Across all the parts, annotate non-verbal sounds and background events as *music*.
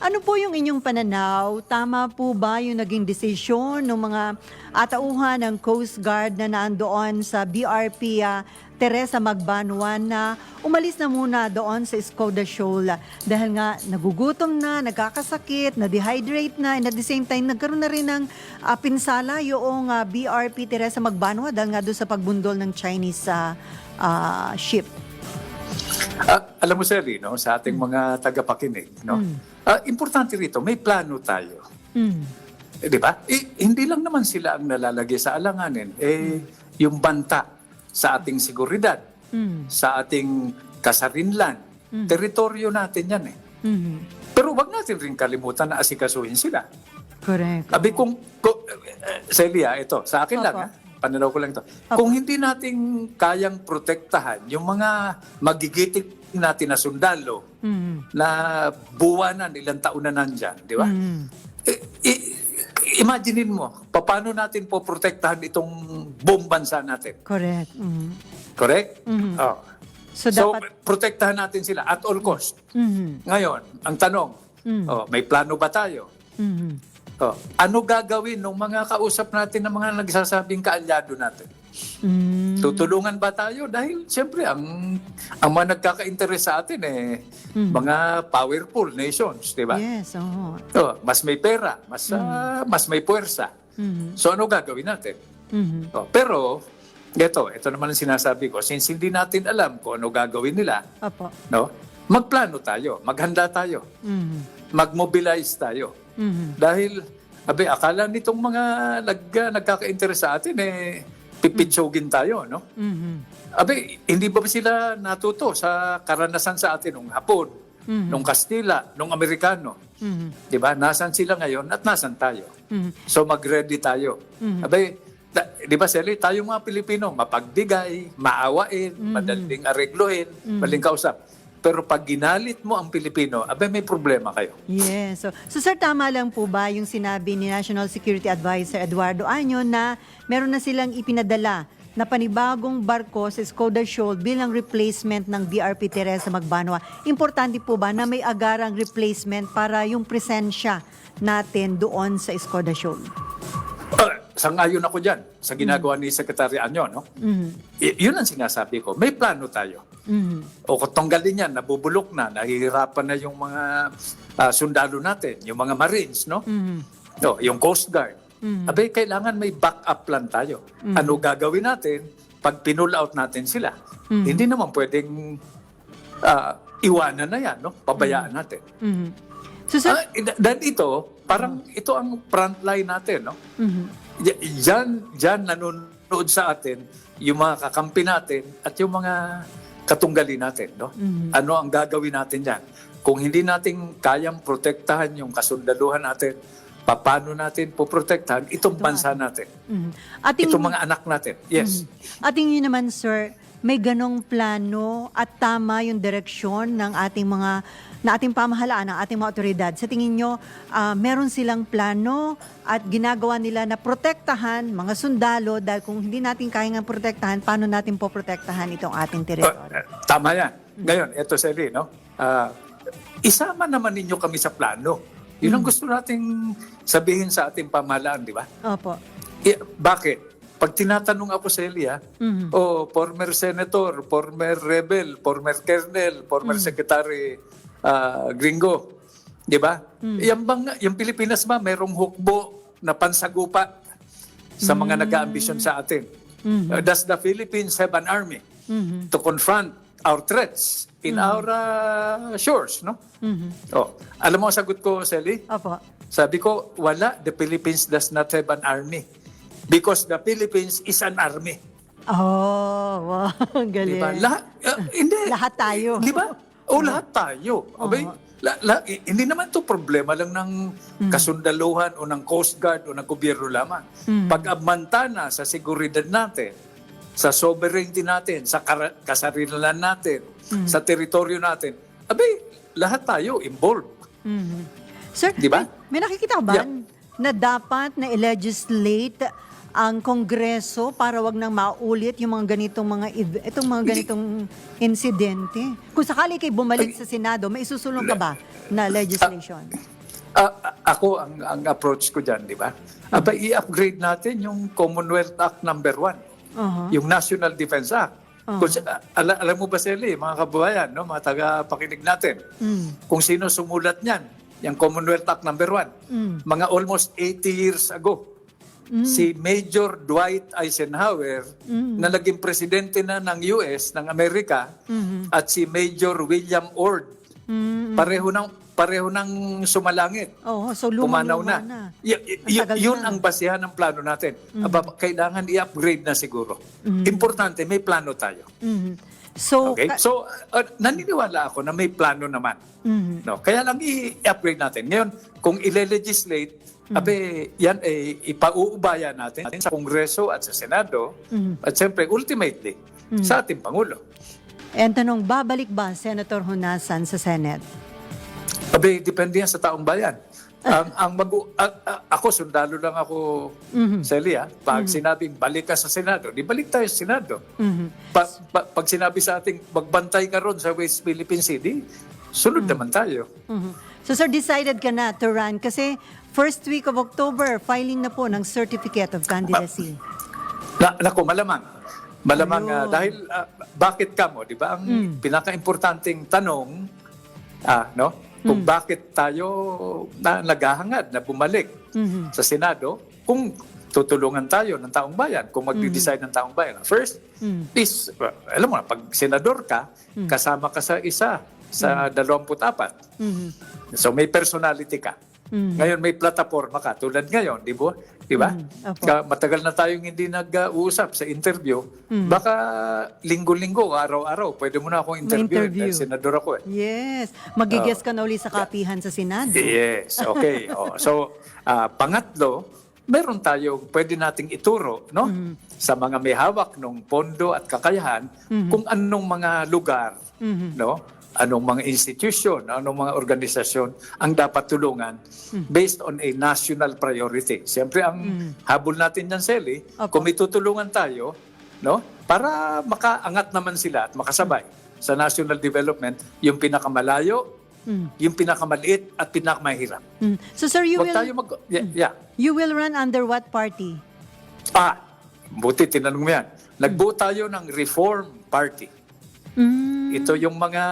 ano po yung inyong pananaw? Tama po ba yung naging desisyon ng mga atauhan ng Coast Guard na nandoon sa BRP ah, Teresa Magbanwan na umalis na muna doon sa Skoda Shoal dahil nga nagugutom na, nagkakasakit, na-dehydrate na, and at the same time nagkaroon na rin ng ah, pinsala yung ah, BRP Teresa Magbanwa dahil nga doon sa pagbundol ng Chinese ah, ah, ship. Ah, alam mo, Sally, no, sa ating mga tagapakinig, no, ah, importante rito, may plano tayo. Mm. Eh, di ba? Eh, hindi lang naman sila ang nalalagay sa alanganin. Eh, yung banta sa ating seguridad, Mm. sa ating kasarinlan, teritoryo natin yan eh. Mhm. Pero wag natin rin kalimutan na asikasuhin sila. Correct. Abi kung, kung uh, Celia, ito, sa akin lang Opo. ha, pananaw ko lang ito. Kung hindi natin kayang protektahan yung mga magigiting natin na sundalo Mhm. na buwanan, ilang taon na nandyan, di ba? Mhm. Eh, i- imaginein mo, paano natin po protektahan itong buong bansa natin? Correct. Mhm. Correct? Mhm. Oh. So, So, dapat... protektahan natin sila at all cost. Mhm. Ngayon, ang tanong, Mm. oh, may plano ba tayo? Mhm. Oh, ano gagawin ng mga kausap natin ng mga nagsasabing kaalyado natin? Mhm. Tutulungan ba tayo? Dahil siyempre, ang, ang mga nagkaka-interest sa atin eh, mga powerful nations, di ba? Yes, oo. Oh, mas may pera, mas, ah, mas may puwersa. Mhm. So ano gagawin natin? Mhm. Oh, pero, ito, ito naman ang sinasabi ko, since hindi natin alam kung ano gagawin nila, Opo. no? magplano tayo, maghanda tayo, Mhm. mag-mobilize tayo. Mhm. Dahil, abe, akala nitong mga nag, nagkaka-interest sa atin, eh, pipitsugin tayo, no? Mhm. Abe, hindi ba sila natuto sa karanasan sa atin nung Hapon, nung Kastila, nung Amerikano? Mhm. Di ba? Nasaan sila ngayon at nasaan tayo? Mhm. So mag-ready tayo. Abe, da- di ba Sally, tayo mga Pilipino, mapagbigay, maawain, madaling aregluhin, madaling kausap. Pero pag ginalit mo ang Pilipino, abe may problema kayo. Yes. So, so sir, tama lang po ba yung sinabi ni National Security Advisor Eduardo Año na meron na silang ipinadala na panibagong barko sa Skoda Shoal bilang replacement ng BRP Teresa Magbanwa. Importante po ba na may agarang replacement para yung presensya natin doon sa Skoda Shoal? Uh, sangayon ako dyan sa ginagawa ni Secretary Anyo. No? Mhm. Y- yun ang sinasabi ko. May plano tayo. Mhm. O kung tanggalin yan, nabubulok na, nahihirapan na yung mga ah, sundalo natin, yung mga Marines, no? Mhm. No, yung Coast Guard. Abay, kailangan may backup plan tayo. Ano gagawin natin pag pinull out natin sila? Hindi naman pwedeng ah, iwanan na yan, no? Pabayaan natin. Mhm. So sir, Ah, eh, dahil ito, parang ito ang front line natin, no? Mhm. Diyan, diyan nanonood sa atin yung mga kakampi natin at yung mga katunggali natin. No? Ano ang gagawin natin diyan? Kung hindi natin kayang protektahan yung kasundaluhan natin, paano natin poprotektahan itong bansa natin? Mhm. Ating, Itong mga anak natin. Yes. At tingin niyo naman, sir, may ganong plano at tama yung direksyon ng ating mga na ating pamahalaan, ng ating mga otoridad. Sa tingin nyo, ah, meron silang plano at ginagawa nila na protektahan mga sundalo dahil kung hindi natin kaya nga protektahan, paano natin po protektahan itong ating Uh, teritoryo? uh, tama yan. Ngayon, eto Sally, no? Ah, isama naman ninyo kami sa plano. Yun ang gusto nating sabihin sa ating pamahalaan, di ba? Opo. Eh, bakit? Pag tinatanong ako sa Elia, oh, former senator, former rebel, former colonel, former secretary ah, gringo, di ba? Yan bang, yung Pilipinas ba, merong hukbo na pansagupa sa mga nag-aambisyon sa atin? Uh, does the Philippines have an army to confront our threats in our ah, shores, no? Oh, alam mo ang sagot ko, Sally? Opo. Sabi ko, wala. The Philippines does not have an army. Because the Philippines is an army. Oh, wow. *laughs* Ang Galing. ba? Lahat, ah, hindi. Lahat tayo. Di ba? O lahat tayo. Okay? La, la- eh, hindi naman to problema lang ng kasundaluhan o ng Coast Guard o ng gobyerno lamang. Pag abmanta na sa seguridad natin, sa sovereignty natin, sa kasarilan natin, sa teritoryo natin, abay, lahat tayo involved. Mhm. Sir, Di ba? may, may nakikita ka ba Yeah. na dapat na i-legislate ang Kongreso para wag nang maulit yung mga ganitong mga itong mga ganitong insidente? Kung sakali kay bumalik sa Senado, may isusulong ka ba na legislation? Ah, ah, ako, ang, ang approach ko dyan, di ba? Aba, i-upgrade natin yung Commonwealth Act number one, Uh-huh. yung National Defense Act. Kung, si- ah, ala- alam mo ba, Sally, mga kababayan, no, mga taga-pakinig natin, Mm. kung sino sumulat niyan, yung Commonwealth Act number one, Mm. mga almost 80 years ago, si Major Dwight Eisenhower na naging presidente na ng US, ng Amerika, at si Major William Ord, pareho ng pareho ng sumalangit. Oo, so Pumanaw lumang-luma na. na. Y- y- Ang yun na. ang basihan ng plano natin. Aba, kailangan i-upgrade na siguro. Importante, may plano tayo. Mhm. So, Okay? ka- So, uh, naniniwala ako na may plano naman. Mhm. No, kaya lang i-upgrade natin. Ngayon, kung ile-legislate, Mm-hmm. abe, yan eh, ipauubaya natin sa Kongreso at sa Senado Mm-hmm. at siyempre, ultimately, sa ating Pangulo. and tanong, babalik ba Senator Hunasan sa Senate? Abe, depende yan sa taong bayan. Ang, ang mag ako, sundalo lang ako, Mm-hmm. Celia. Pag sinabing balik ka sa Senado, di balik tayo sa Senado. Mhm. Pa- pa- pag sinabi sa ating magbantay ka ron sa West Philippine di, sunod Mm-hmm. naman tayo. Mhm. So sir, decided ka na to run kasi first week of October, filing na po ng Certificate of Candidacy. Na, naku, malamang. Malamang ah, dahil ah, bakit ka mo, 'di ba? Ang Mm. pinaka-importanting tanong ah, no? Mm. Kung bakit tayo na naghahangad na bumalik Mhm. sa Senado kung tutulungan tayo ng taong bayan, kung magde-decide ng taong bayan. First Mm. is, uh, alam mo na, pag senador ka, kasama ka sa isa, sa 24. Mhm. So may personality ka. Mm. Ngayon may plataforma ka tulad ngayon, di ba? Di ba? Mm. Ka- Matagal na tayong hindi nag-uusap sa interview. Mm. Baka linggo-linggo, araw-araw, pwede mo na akong interview. interview. Dahil senador ako eh. Yes. Magigess ka na uli sa kapihan sa Senado. Yes, okay. *laughs* oh, so, ah, pangatlo, meron tayong pwede nating ituro no? Mm-hmm. sa mga may hawak ng pondo at kakayahan kung anong mga lugar, Mm-hmm. no? Anong mga institution, anong mga organisasyon ang dapat tulungan Mm. based on a national priority. Siyempre, ang habol natin yan, Sally. Opo. kung may tutulungan tayo, no? para makaangat naman sila at makasabay sa national development, yung pinakamalayo, yung pinakamaliit at pinakamahirap. Mm. So sir, you Huwag will tayo mag... Yeah, yeah. you will run under what party? Ah, buti tinanong mo yan. Nagbuo tayo ng Reform Party. Mm. Ito yung mga,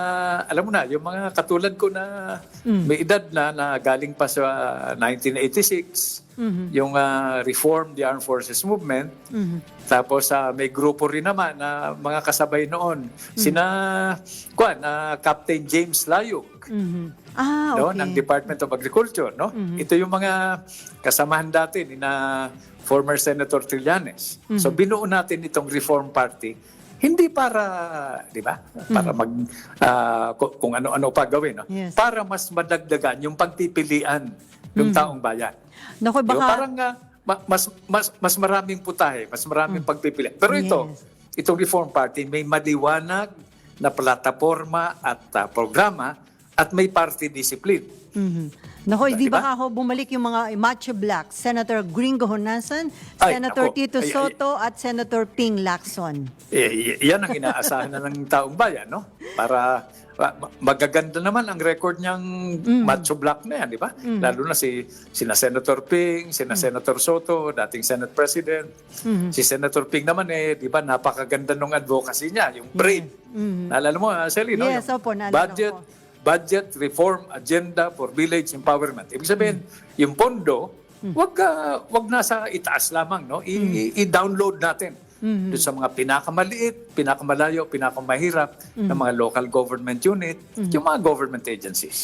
alam mo na, yung mga katulad ko na Mm. may edad na, na galing pa sa 1986, Mhm. yung ah, Reform the Armed Forces Movement. Mhm. Tapos ah, may grupo rin naman na mga kasabay noon. Mm. Sina, kuan, ah, Captain James Layuk. Mhm. Ah, no, okay. Mm-hmm. ng Department of Agriculture. No? Ito yung mga kasamahan dati ni na former Senator Trillanes. Mm-hmm. So binuo natin itong Reform Party hindi para, di ba? Para mag ah, ku- kung ano-ano pa gawin, no? Yes. Para mas madagdagan yung pagpipilian ng taong bayan. Naku, baka... Parang ah, ma- mas mas mas maraming putahe, mas maraming pagpipilian. Pero ito, Mm. Yes. itong Reform Party may maliwanag na plataforma at ah, programa at may party discipline. Mhm. Naku, di Diba? ba ako bumalik yung mga Macho Black, Senator Gringo Honasan, Ay, Senator nako. Tito Ay, ay, Soto, at Senator Ping Lacson. Eh, yan ang inaasahan na ng taong bayan, no? Para ah, ma- magaganda naman ang record niyang macho black na yan, di ba? Lalo na si sina Senator Ping, sina Senator Soto, dating Senate President. Si Senator Ping naman eh, di ba, napakaganda ng advocacy niya, yung brave. Naalala mo, uh, Selly, no? Yes, Yung opo, naalala budget, ko. Budget reform agenda for village empowerment. Ibig sabihin, yung pondo, wag ka, wag nasa itaas lamang, no? I- I-download natin doon sa mga pinakamaliit, pinakamalayo, pinakamahirap ng mga local government unit, yung mga government agencies.